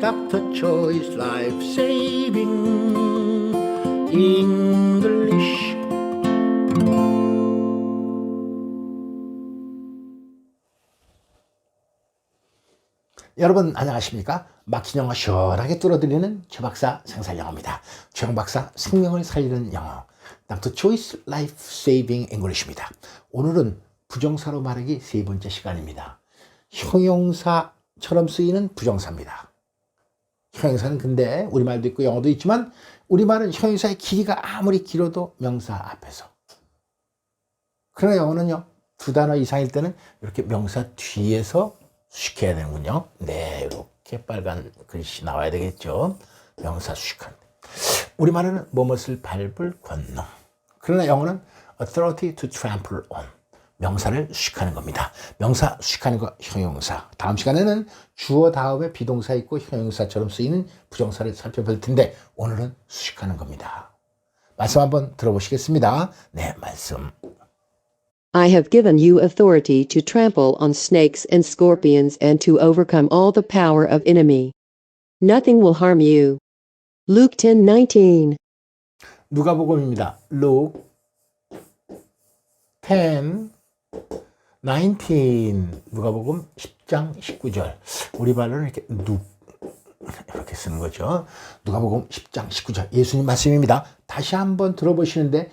Dr. Choice Life Saving English 여러분 안녕하십니까? 막힌 영어 시원하게 뚫어드리는 최 박사 생살영어입니다. 최영 박사 생명을 살리는 영어 Dr. Choice Life Saving English입니다. 오늘은 부정사로 말하기 세 번째 시간입니다. 형용사처럼 쓰이는 부정사입니다. 형용사는 근데 우리말도 있고 영어도 있지만 우리말은 형용사의 길이가 아무리 길어도 명사 앞에서 그러나 영어는요 두 단어 이상일 때는 이렇게 명사 뒤에서 수식해야 되는군요. 네 이렇게 빨간 글씨 나와야 되겠죠. 명사 수식한 우리말은 뭐뭇을 밟을 권능 그러나 영어는 authority to trample on 명사를 수식하는 겁니다. 명사 수식하는 거 형용사. 다음 시간에는 주어 다음에 비동사 있고 형용사처럼 쓰이는 부정사를 살펴볼 텐데 오늘은 수식하는 겁니다. 말씀 한번 들어보시겠습니다. 네, 말씀. I have given you authority to trample on snakes and scorpions and to overcome all the power of enemy. Nothing will harm you. Luke 10:19. 누가복음입니다. Luke 10 19 누가복음 10장 19절 우리 말로는 이렇게 누 이렇게 쓰는 거죠. 누가복음 10장 19절 예수님 말씀입니다. 다시 한번 들어보시는데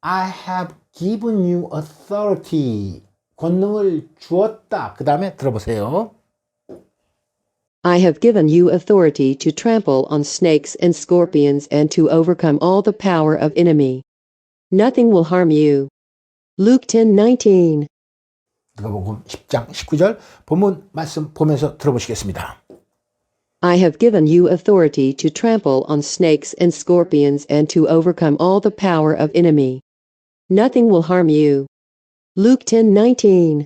I have given you authority 권능을 주었다. 그 다음에 들어보세요. I have given you authority to trample on snakes and scorpions and to overcome all the power of enemy. Nothing will harm you. Luke 10:19. 누가복음 10장 19절 본문 말씀 보면서 들어보시겠습니다. I have given you authority to trample on snakes and scorpions and to overcome all the power of enemy. Nothing will harm you. Luke 10:19.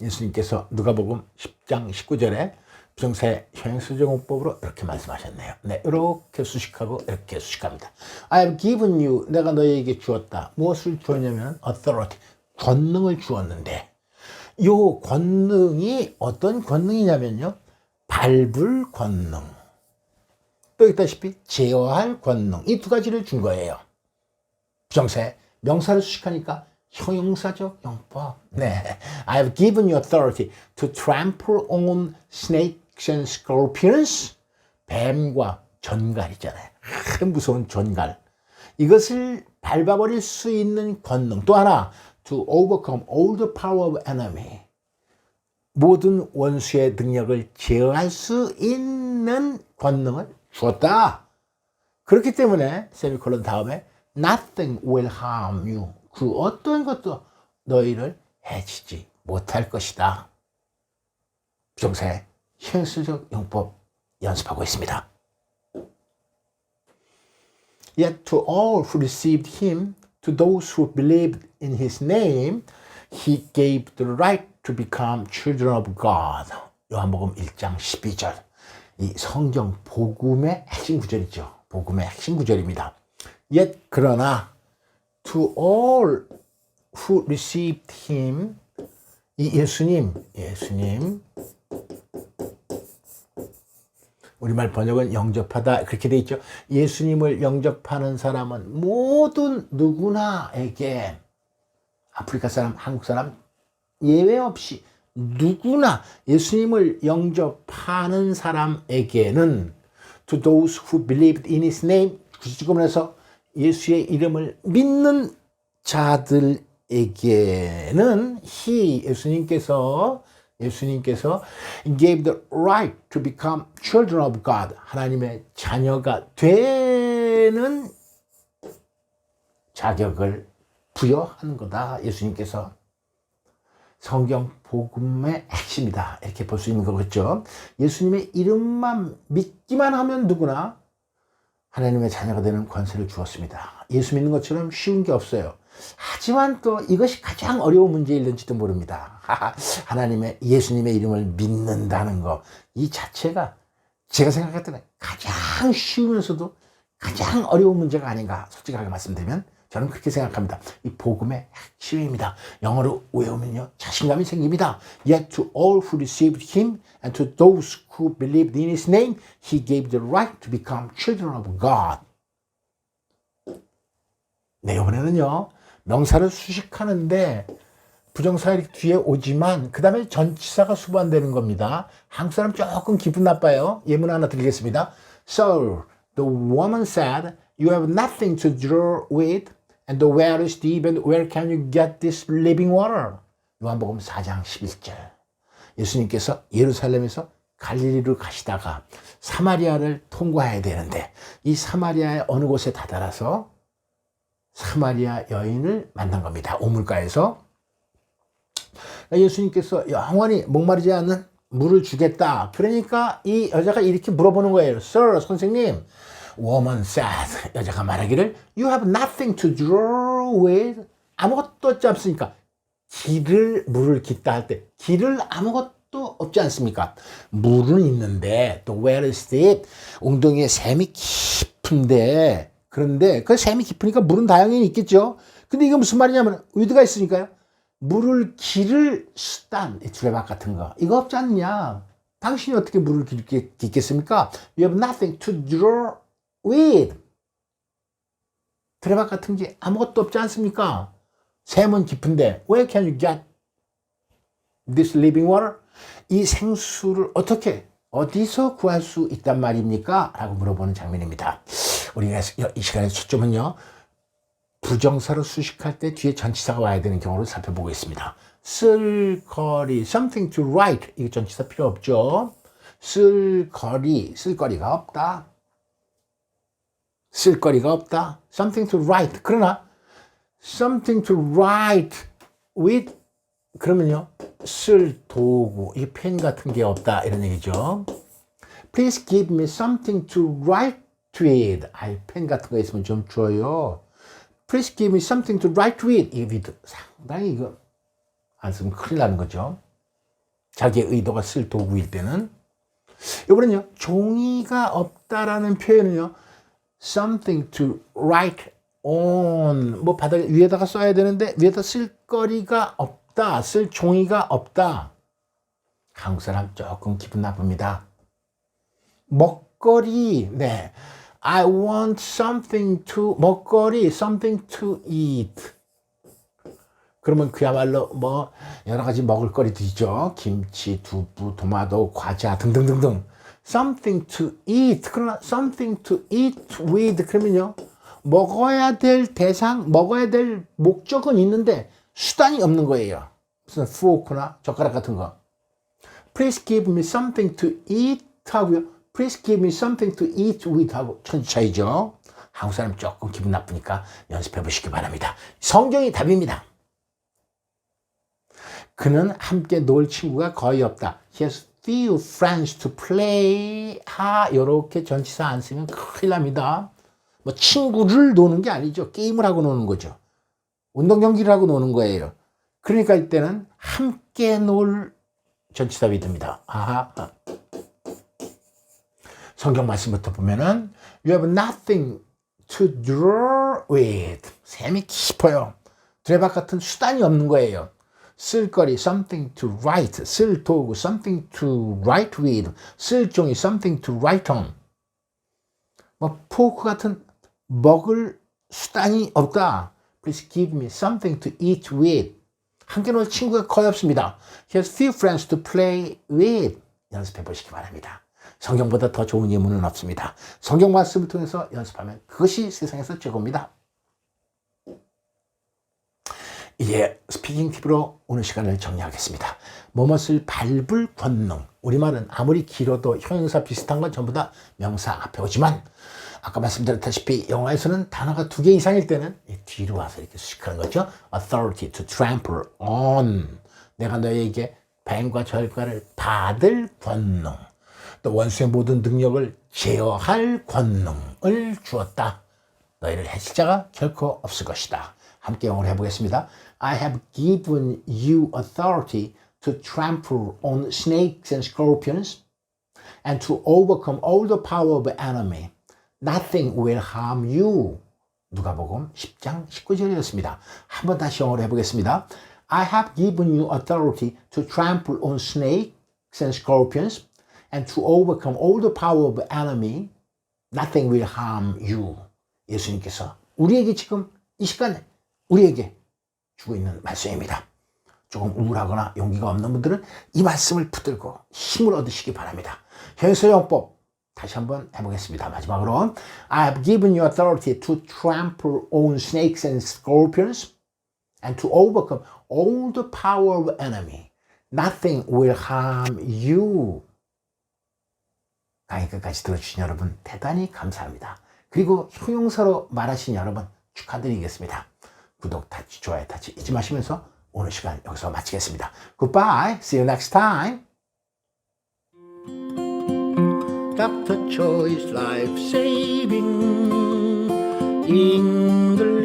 예수님께서 누가복음 10장 19절에 부정사의 형용수정법으로 이렇게 말씀하셨네요. 네, 이렇게 수식하고 이렇게 수식합니다. I have given you, 내가 너에게 주었다. 무엇을 주었냐면 authority, 권능을 주었는데 이 권능이 어떤 권능이냐면요. 밟을 권능, 또 있다시피 제어할 권능 이 두 가지를 준 거예요. 부정사에 명사를 수식하니까 형용사적 용법. 네. I have given you authority to trample on snakes and scorpions. 뱀과 전갈 있잖아요. 큰 무서운 전갈. 이것을 밟아버릴 수 있는 권능. 또 하나, to overcome all the power of enemy. 모든 원수의 능력을 제어할 수 있는 권능을 주었다. 그렇기 때문에 세미콜론 다음에 nothing will harm you. 그 어떤 것도 너희를 해치지 못할 것이다. 부정사의 현실적 용법 연습하고 있습니다. Yet to all who received him, to those who believed in his name, he gave the right to become children of God. 요한복음 1장 12절. 이 성경 복음의 핵심 구절이죠. 복음의 핵심 구절입니다. Yet 그러나 to all who received him 이 예수님 예수님 우리말 번역은 영접하다 그렇게 돼 있죠. 예수님을 영접하는 사람은 모든 누구나에게 아프리카 사람, 한국 사람 예외 없이 누구나 예수님을 영접하는 사람에게는 to those who believed in his name 해서 예수의 이름을 믿는 자들에게는 he 예수님께서 예수님께서 gave the right to become children of God 하나님의 자녀가 되는 자격을 부여하는 거다 예수님께서 성경 복음의 핵심이다 이렇게 볼 수 있는 거겠죠 예수님의 이름만 믿기만 하면 누구나 하나님의 자녀가 되는 권세를 주었습니다. 예수 믿는 것처럼 쉬운 게 없어요. 하지만 또 이것이 가장 어려운 문제일는지도 모릅니다. 하나님의 예수님의 이름을 믿는다는 것, 이 자체가 제가 때는 가장 쉬우면서도 가장 어려운 문제가 아닌가 솔직하게 말씀드리면 저는 그렇게 생각합니다. 이 복음의 핵심입니다. 영어로 외우면요 자신감이 생깁니다. Yet to all who received him and to those who believed in his name, he gave the right to become children of God. 네, 이번에는요 명사를 수식하는데 부정사가 이렇게 뒤에 오지만 그 다음에 전치사가 수반되는 겁니다. 한국 사람 조금 기분 나빠요. 예문 하나 드리겠습니다. So the woman said, You have nothing to draw with, and where is deep, and where can you get this living water? 요한복음 4장 11절. 예수님께서 예루살렘에서 갈릴리로 가시다가 사마리아를 통과해야 되는데 이 사마리아의 어느 곳에 다다라서 사마리아 여인을 만난 겁니다. 오물가에서 예수님께서 영원히 목마르지 않는 물을 주겠다. 그러니까 이 여자가 이렇게 물어보는 거예요. Sir, 선생님. Woman said, 여자가 말하기를 You have nothing to draw with. 아무것도 없지 않습니까? 길을 물을 깃다 할 때 길을 아무것도 없지 않습니까? 물은 있는데 또 where is deep? 웅덩이에 샘이 깊은데 그런데 그 샘이 깊으니까 물은 다양히 있겠죠. 근데 이게 무슨 말이냐면 위드가 있으니까요. 물을 기를 수단, 이 두레박 같은 거 이거 없지 않냐? 당신이 어떻게 물을 기- 깃겠습니까? You have nothing to draw with. 두레박 같은 게 아무것도 없지 않습니까? 샘은 깊은데 where can you get this living water? 이 생수를 어떻게 어디서 구할 수 있단 말입니까? 라고 물어보는 장면입니다. 우리가 이 시간의 초점은요. 부정사로 수식할 때 뒤에 전치사가 와야 되는 경우를 살펴보고 있습니다. 쓸 거리, something to write. 이거 전치사 필요 없죠. 쓸 거리, 쓸 거리가 없다. 쓸 거리가 없다. something to write. 그러나 something to write with 그러면요. 쓸 도구, 이 펜 같은 게 없다 이런 얘기죠. Please give me something to write with. 아이 펜 같은 거 있으면 좀 줘요. Please give me something to write with. 이 with 상당히 이거 안 쓰면 큰일 나는 거죠. 자기의 의도가 쓸 도구일 때는 이번엔요 종이가 없다라는 표현은요 something to write on 뭐 바닥 위에다가 써야 되는데 위에다 쓸 거리가 없다 쓸 종이가 없다 한국 사람 조금 기분 나쁩니다 먹거리 네 I want something to 먹거리 something to eat 그러면 그야말로 뭐 여러 가지 먹을거리도 있죠. 김치, 두부, 토마토, 과자 등등등등. something to eat. 그러나 something to eat with 그러면요. 먹어야 될 대상, 먹어야 될 목적은 있는데 수단이 없는 거예요. 무슨 포크나 젓가락 같은 거. Please give me something to eat 하고요. Please give me something to eat with 하고 천차이죠. 한국 사람 조금 기분 나쁘니까 연습해 보시기 바랍니다. 성경이 답입니다. 그는 함께 놀 친구가 거의 없다. He has few friends to play. 하, 요렇게 전치사 안 쓰면 큰일 납니다. 뭐 친구를 노는 게 아니죠. 게임을 하고 노는 거죠. 운동 경기를 하고 노는 거예요. 그러니까 이때는 함께 놀 전치사 위드입니다. 아하. 성경 말씀부터 보면은 You have nothing to draw with. 샘이 깊어요. 드레박 같은 수단이 없는 거예요. 쓸거리 something to write, 쓸 도구 something to write with, 쓸 종이 something to write on. 뭐 포크 같은 먹을 수단이 없다. Please give me something to eat with. 함께 놀 친구가 거의 없습니다. He has few friends to play with. 연습해 보시기 바랍니다. 성경보다 더 좋은 예문은 없습니다. 성경 말씀을 통해서 연습하면 그것이 세상에서 최고입니다. 이제 스피킹 팁으로 오늘 시간을 정리하겠습니다. 뭐뭇을 밟을 권능. 우리말은 아무리 길어도 형용사 비슷한 건 전부 다 명사 앞에 오지만 아까 말씀드렸다시피 영어에서는 단어가 두 개 이상일 때는 이 뒤로 와서 이렇게 수식하는 거죠. authority to trample on. 내가 너에게 뱀과 절과를 받을 권능. 또 원수의 모든 능력을 제어할 권능을 주었다. 너희를 해칠 자가 결코 없을 것이다. 함께 영어로 해보겠습니다. I have given you authority to trample on snakes and scorpions and to overcome all the power of the enemy. Nothing will harm you. 누가복음 10장 19절이었습니다. 한번 다시 영어로 해보겠습니다. I have given you authority to trample on snakes and scorpions and to overcome all the power of enemy. Nothing will harm you. 예수님께서 우리에게 지금 이 시간에 우리에게 주고 있는 말씀입니다. 조금 우울하거나 용기가 없는 분들은 이 말씀을 붙들고 힘을 얻으시기 바랍니다. 현소영법 다시 한번 해보겠습니다. 마지막으로 I have given you authority to trample on snakes and scorpions and to overcome all the power of enemy. Nothing will harm you. 강의 끝까지 들어주신 여러분 대단히 감사합니다. 그리고 소용사로 말하신 여러분 축하드리겠습니다. 구독 타치, 좋아요 타치 잊지 마시면서 오늘 시간 여기서 마치겠습니다. Goodbye. See you next time. Dr. Choice Life Saving English